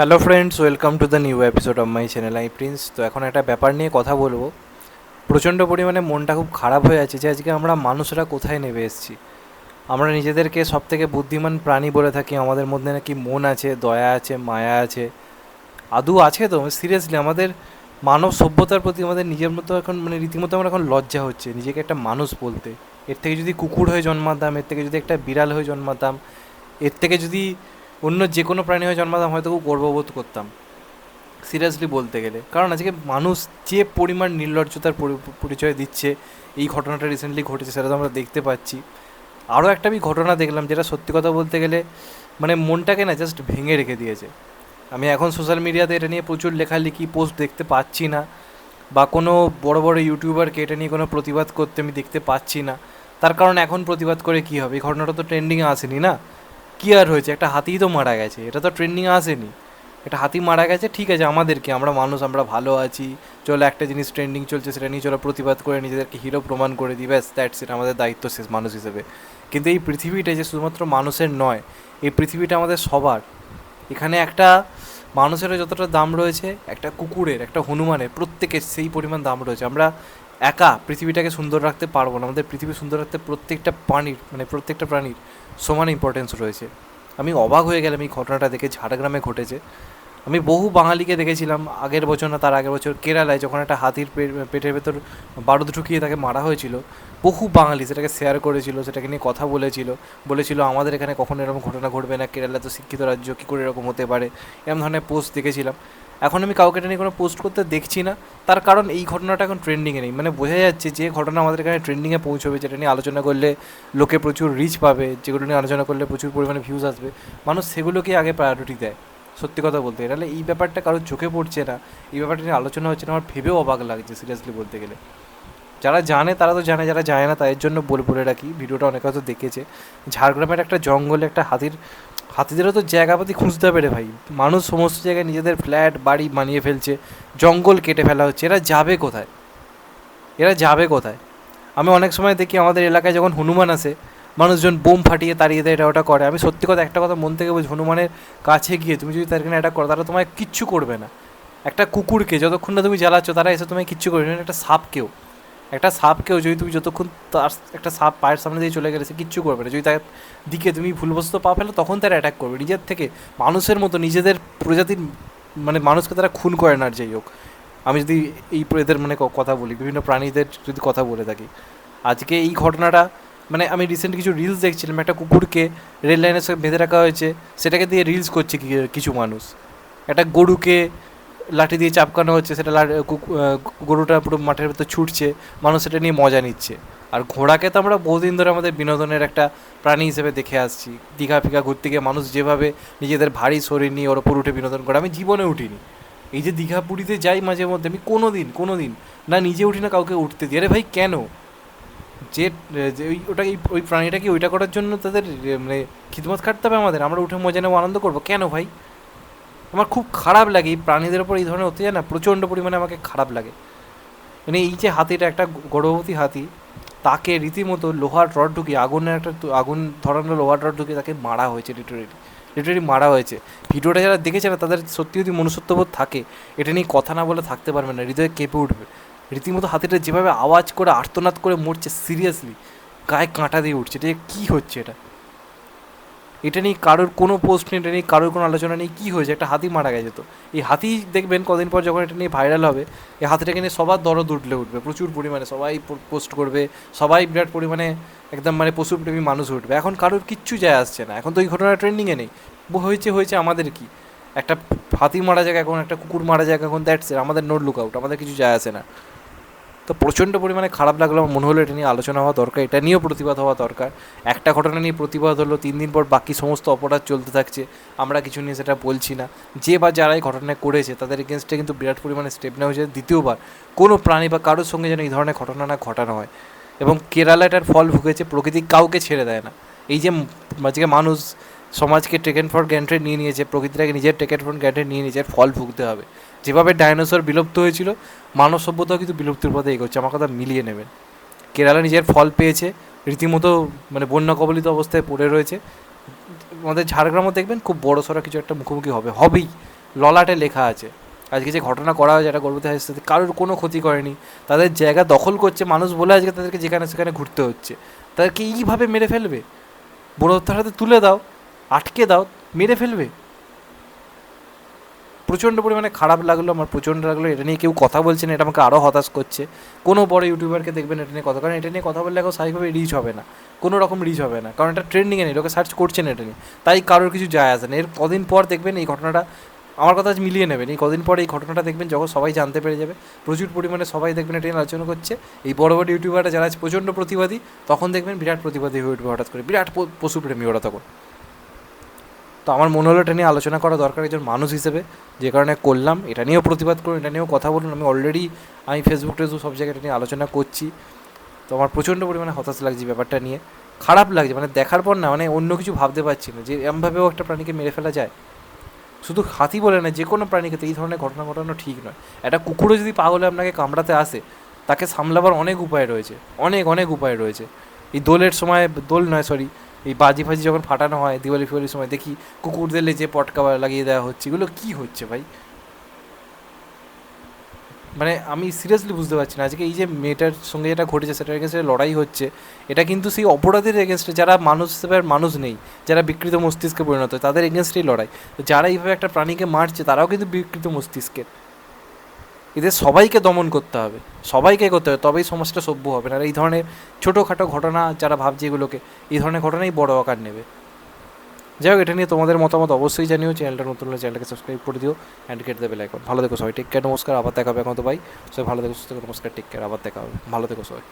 Hello friends welcome to the new episode of my channel I Prince তো এখন একটা ব্যাপার নিয়ে কথা বলব। প্রচণ্ড পরিমাণে মনটা খুব খারাপ হয়ে আছে যে আজকে আমরা মানুষরা কোথায় নেমে এসেছি। আমরা নিজেদেরকে সব থেকে বুদ্ধিমান প্রাণী বলে থাকি। আমাদের মধ্যে নাকি মন আছে, দয়া আছে, মায়া আছে। আদৌ আছে তো? সিরিয়াসলি আমাদের মানব সভ্যতার প্রতি আমাদের নিজের মতো এখন মানে রীতিমতো আমার এখন লজ্জা হচ্ছে। নিজেকে একটা মানুষ বলতে। এর থেকে যদি কুকুর হয়ে জন্মাতাম, এর থেকে যদি একটা বিড়াল হয়ে জন্মাতাম, এর থেকে যদি অন্য যে কোনো প্রাণী হয়ে জন্মাতাম, হয়তো খুব গর্ববোধ করতাম। সিরিয়াসলি বলতে গেলে। কারণ আজকে মানুষ যে পরিমাণ নির্লজ্জতার পরিচয় দিচ্ছে, এই ঘটনাটা রিসেন্টলি ঘটেছে, সেটা তো আমরা দেখতে পাচ্ছি। আরও একটা আমি ঘটনা দেখলাম, যেটা সত্যি কথা বলতে গেলে মানে মনটাকে না জাস্ট ভেঙে রেখে দিয়েছে। আমি এখন সোশ্যাল মিডিয়াতে এটা নিয়ে প্রচুর লেখালেখি পোস্ট দেখতে পাচ্ছি না, বা কোনো বড় বড় ইউটিউবারকে এটা নিয়ে কোনো প্রতিবাদ করতে আমি দেখতে পাচ্ছি না। তার কারণ এখন প্রতিবাদ করে কী হবে? এই ঘটনাটা তো ট্রেন্ডিংয়ে আসেনি না? কী আর হয়েছে, একটা হাতিই তো মারা গেছে, এটা তো ট্রেন্ডিং আসেনি। একটা হাতি মারা গেছে, ঠিক আছে, আমাদেরকে, আমরা মানুষ, আমরা ভালো আছি, চলো একটা জিনিস ট্রেন্ডিং চলছে, সেটা নিয়ে চলো, প্রতিবাদ করে নিজেদেরকে হিরো প্রমাণ করে দিই, ব্যাস দ্যাটস ইট আমাদের দায়িত্ব শেষ মানুষ হিসেবে। কিন্তু এই পৃথিবীটা যে শুধুমাত্র মানুষের নয়, এই পৃথিবীটা আমাদের সবার। এখানে একটা মানুষেরও যতটা দাম রয়েছে, একটা কুকুরের, একটা হনুমানের, প্রত্যেকের সেই পরিমাণ দাম রয়েছে। আমরা একা পৃথিবীটাকে সুন্দর রাখতে পারব না। আমাদের পৃথিবী সুন্দর রাখতে প্রত্যেকটা প্রাণীর মানে প্রত্যেকটা প্রাণীর সমান ইম্পর্টেন্স রয়েছে। আমি অবাক হয়ে গেলাম এই ঘটনাটা দেখে, ঝাড়গ্রামে ঘটেছে। আমি বহু বাঙালিকে দেখেছিলাম, আগের বছর না তার আগের বছর কেরালায় যখন একটা হাতির পেটের ভেতর বারুদ ঢুকিয়ে তাকে মারা হয়েছিল, বহু বাঙালি সেটাকে শেয়ার করেছিল, সেটাকে নিয়ে কথা বলেছিল বলেছিল আমাদের এখানে কখনো এরকম ঘটনা ঘটবে না, কেরালা তো শিক্ষিত রাজ্য, কী করে এরকম হতে পারে, এরকম ধরনের পোস্ট দেখেছিলাম। এখন আমি কাউকে এটা নিয়ে কোনো পোস্ট করতে দেখছি না। তার কারণ এই ঘটনাটা এখন ট্রেন্ডিংয়ে নেই। মানে বোঝা যাচ্ছে যে ঘটনা আমাদের এখানে ট্রেন্ডিংয়ে পৌঁছবে, যেটা নিয়ে আলোচনা করলে লোকে প্রচুর রিচ পাবে, যেগুলো নিয়ে আলোচনা করলে প্রচুর পরিমাণে ভিউজ আসবে। মানুষ সেগুলোকে আগে প্রায়োরিটি দেয়, সত্যি কথা বলতে। গেলে এই ব্যাপারটা কারোর চোখে পড়ছে না, এই ব্যাপারটা নিয়ে আলোচনা হচ্ছে না, আমার ভেবেও অবাক লাগছে সিরিয়াসলি বলতে গেলে। যারা জানে তারা তো জানে, যারা জানে না, তাদের জন্য বলে বলে রাখি, ভিডিওটা অনেকে হয়তো দেখেছে। ঝাড়গ্রামের একটা জঙ্গলে একটা হাতির হাতিদেরও তো জায়গাপাতি খুঁজতে হবে রে ভাই। মানুষ সমস্ত জায়গায় নিজেদের ফ্ল্যাট, বাড়ি বানিয়ে ফেলছে, জঙ্গল কেটে ফেলা হচ্ছে। এরা যাবে কোথায়? এরা যাবে কোথায়? আমি অনেক সময় দেখি আমাদের এলাকায় যখন হনুমান আসে, মানুষজন বোম ফাটিয়ে তাড়িয়ে দেয়, এটা ওটা করে। আমি সত্যি কথা একটা কথা মন থেকে বলছি, হনুমানের কাছে গিয়ে তুমি যদি তার অ্যাটাক করো, তারা তোমায় কিচ্ছু করবে না। একটা কুকুরকে যতক্ষণ না তুমি জ্বালাচ্ছ, তারা এসে তোমায় কিচ্ছু করবে না। একটা সাপকেও একটা সাপকেও যদি তুমি যতক্ষণ তার একটা সাপ পায়ের সামনে দিয়ে চলে গেলে সে কিচ্ছু করবে না। যদি তার দিকে তুমি ভুলবশত পা ফেলো, তখন তারা অ্যাটাক করবে। নিজের থেকে, মানুষের মতো, নিজেদের প্রজাতির মানে মানুষকে তারা খুন করে না যাই হোক। আমি যদি এই এদের মানে কথা বলি, বিভিন্ন প্রাণীদের যদি কথা বলে থাকি। আজকে এই ঘটনাটা মানে আমি রিসেন্ট কিছু রিলস দেখছিলাম। একটা কুকুরকে রেল লাইনের সঙ্গে বেঁধে রাখা হয়েছে। সেটাকে দিয়ে রিলস করছে কিছু মানুষ। একটা গরুকে লাঠি দিয়ে চাপকানো হচ্ছে, সেটা গরুটা পুরো মাঠের ভেতর ছুটছে, মানুষ সেটা নিয়ে মজা নিচ্ছে। আর ঘোড়াকে তো আমরা বহুদিন ধরে আমাদের বিনোদনের একটা প্রাণী হিসেবে দেখে আসছি। দীঘা ফিঘা ঘুরতে গিয়ে মানুষ যেভাবে নিজেদের ভারী শরীর নিয়ে ওর ওপর উঠে বিনোদন করে, আমি জীবনে উঠিনি। এই যে দীঘা পুরীতে যাই মাঝে মধ্যে, আমি কোনো দিন কোনো দিন না নিজে উঠি না কাউকে উঠতে দিই। আরে ভাই, কেন? যে ওই, ওটা এই- ওই প্রাণীটা কি ওইটা করার জন্য তাদের মানে খিদমত খাটতে হবে আমাদের? আমরা উঠে মজা নেব, আনন্দ করব? কেন ভাই? আমার খুব খারাপ লাগে, এই প্রাণীদের ওপর এই ধরনের অত্যাচার না, প্রচণ্ড পরিমাণে আমাকে খারাপ লাগে। মানে এই যে হাতিটা একটা গর্ভবতী হাতি, তাকে রীতিমতো লোহার রড ঢুকিয়ে, আগুনের একটা আগুন ধরানো লোহার রড ঢুকিয়ে তাকে মারা হয়েছে লিটারেলি লিটারেলি মারা হয়েছে। ভিডিওটা যারা দেখেছে না, তাদের সত্যি যদি মনুষ্যত্ববোধ থাকে, এটা নিয়ে কথা না বলে থাকতে পারবে না, হৃদয়ে কেঁপে উঠবে। রীতিমতো হাতিটা যেভাবে আওয়াজ করে আর্তনাদ করে মরছে সিরিয়াসলি গায়ে কাঁটা দিয়ে উঠছে, এটা কী হচ্ছে এটা? এটা নিয়ে কারোর কোনো পোস্ট নেই, এটা নিয়ে কারোর কোনো আলোচনা নেই, কী হয়েছে? একটা হাতি মারা গেছে তো। এই হাতি দেখবেন কদিন পর যখন এটা নিয়ে ভাইরাল হবে, এই হাতিটাকে নিয়ে সবার দরদ উঠলে উঠবে, প্রচুর পরিমাণে। সবাই পোস্ট করবে, সবাই বিরাট পরিমাণে একদম মানে পশুপ্রেমী মানুষ উঠবে। এখন কারোর কিচ্ছু যায় আসছে না। এখন তো এই ঘটনা ট্রেন্ডিংয়ে নেই। হয়েছে হয়েছে, আমাদের কি? একটা হাতি মারা যাক, এখন একটা কুকুর মারা যাক, এখন দ্যাটস আমাদের নোট লুক আউট আমাদের কিছু যায় আসে না। তো প্রচণ্ড পরিমাণে খারাপ লাগল, আমার মনে হলো এটা নিয়ে আলোচনা হওয়া দরকার, এটা নিয়েও প্রতিবাদ হওয়া দরকার। একটা ঘটনা নিয়ে প্রতিবাদ হলো, তিন দিন পর বাকি সমস্ত অপরাধ চলতে থাকছে, আমরা কিছু নিয়ে সেটা বলছি না। যে বা যারা এই ঘটনা করেছে, তাদের এগেনস্টে কিন্তু বিরাট পরিমাণে স্টেপ নেওয়া হয়েছে। দ্বিতীয়বার, কোনো প্রাণী বা কারোর সঙ্গে যেন এই ধরনের ঘটনা না ঘটানো হয়। এবং কেরালা এটার ফল ভুগেছে, প্রকৃতি কাউকে ছেড়ে দেয় না। এই যে মানুষ সমাজকে টেকেন ফর গ্যান্টেড নিয়ে নিয়েছে, প্রকৃতিটাকে নিজের টেকেন ফর গ্যান্টেড নিয়ে এর ফল ভুগতে হবে। যেভাবে ডাইনোসর বিলুপ্ত হয়েছিল, মানব সভ্যতাও কিন্তু বিলুপ্তির পথে এগোচ্ছে, আমার কথা মিলিয়ে নেবেন। কেরালা নিজের ফল পেয়েছে, রীতিমতো মানে বন্যা কবলিত অবস্থায় পড়ে রয়েছে। আমাদের ঝাড়গ্রামও দেখবেন, খুব বড় সড়ো কিছু একটা মুখোমুখি হবে, হবেই। ললাটে লেখা আছে, আজকে যে ঘটনা করা হয়েছে একটা গর্ভবতী সাথে কারোর কোনো ক্ষতি করেনি। তাদের জায়গা দখল করছে, মানুষ বলে আজকে তাদেরকে যেখানে সেখানে ঘুরতে হচ্ছে। তাদেরকে এইভাবে মেরে ফেলবে? বড় হাতে তুলে দাও আটকে দাও, মেরে ফেলবে। প্রচণ্ড পরিমাণে খারাপ লাগল, আমার প্রচণ্ড লাগল, এটা নিয়ে কেউ কথা বলছে না, এটা আমাকে আরও হতাশ করছে। কোনো বড় ইউটিউবারকে দেখবেন এটা নিয়ে কথা কারণ এটা নিয়ে কথা বললে এখন স্বাভাবিকভাবে রিচ হবে না। কোনো রকম রিচ হবে না, কারণ এটা ট্রেন্ডিংয়ে নেই, লোকে সার্চ করছে না এটা নিয়ে। তাই কারোর কিছু যায় আসে না। এর কদিন পর দেখবেন এই ঘটনাটা, আমার কথা আজ মিলিয়ে নেবেন, এই কদিন পর এই ঘটনাটা দেখবেন যখন সবাই জানতে পেরে যাবে, প্রচুর পরিমাণে সবাই দেখবেন এটা নিয়ে আলোচনা করছে। এই বড় বড় ইউটিউবাররা যারা আজ প্রচণ্ড প্রতিবাদী, তখন দেখবেন বিরাট প্রতিবাদী হয়ে উঠবে হঠাৎ করে। বিরাট পশুপ্রেমী ওরা তখন। তো আমার মনে হলো এটা নিয়ে আলোচনা করা দরকার একজন মানুষ হিসেবে, যে কারণে করলাম, এটা নিয়েও প্রতিবাদ করুন এটা নিয়েও কথা বলুন আমি অলরেডি আমি ফেসবুক টেসবুক সব জায়গায় এটা নিয়ে আলোচনা করছি। তো আমার প্রচণ্ড পরিমাণে হতাশ লাগছে ব্যাপারটা নিয়ে। খারাপ লাগছে মানে দেখার পর না মানে অন্য কিছু ভাবতে পারছি না, যে এমনভাবেও একটা প্রাণীকে মেরে ফেলা যায়। শুধু হাতি বলে না, যে কোনো প্রাণীকে তো এই ধরনের ঘটনা ঘটানো ঠিক নয়। একটা কুকুরও যদি পাগলে আপনাকে কামড়াতে আসে, তাকে সামলাবার অনেক উপায় রয়েছে, অনেক অনেক উপায় রয়েছে। এই দোলের সময়, দোল নয় সরি এই বাজি ফাজি যখন ফাটানো হয়, দিওয়ালি ফিওয়ালির সময় দেখি কুকুরদের লেজে পটকা লাগিয়ে দেওয়া হচ্ছে। এগুলো কী হচ্ছে ভাই? মানে আমি সিরিয়াসলি বুঝতে পারছি না। আজকে এই যে মেয়েটার সঙ্গে যেটা ঘটেছে, সেটার এগেনস্টে লড়াই হচ্ছে, এটা কিন্তু সেই অপরাধের এগেনস্টে যারা মানুষ হিসেবে মানুষ নেই, যারা বিকৃত মস্তিষ্কে পরিণত তাদের এগেনস্টেই লড়াই। তো যারা এইভাবে একটা প্রাণীকে মারছে, তারাও কিন্তু বিকৃত মস্তিষ্কের। এদের সবাইকে দমন করতে হবে, সবাইকে করতে হবে, তবেই সমাজটা সভ্য হবে। না আর এই ধরনের ছোটোখাটো ঘটনা যারা ভাবছে এগুলোকে, এই ধরনের ঘটনাই বড় আকার নেবে। যাই হোক, এটা নিয়ে তোমাদের মতামত অবশ্যই জানিও, চ্যানেলটা নতুন হলে চ্যানেলটাকে সাবস্ক্রাইব করে দিও অ্যান্ড কেটে দেবে লাইক ভালো দেখো সবাই টেক কেয়ার নমস্কার, আবার দেখাবে এখন তো ভাই সবাই ভালো দেখো সুস্থ নমস্কার টেক কেয়ার আবার দেখা হবে। ভালো দেখো সবাই।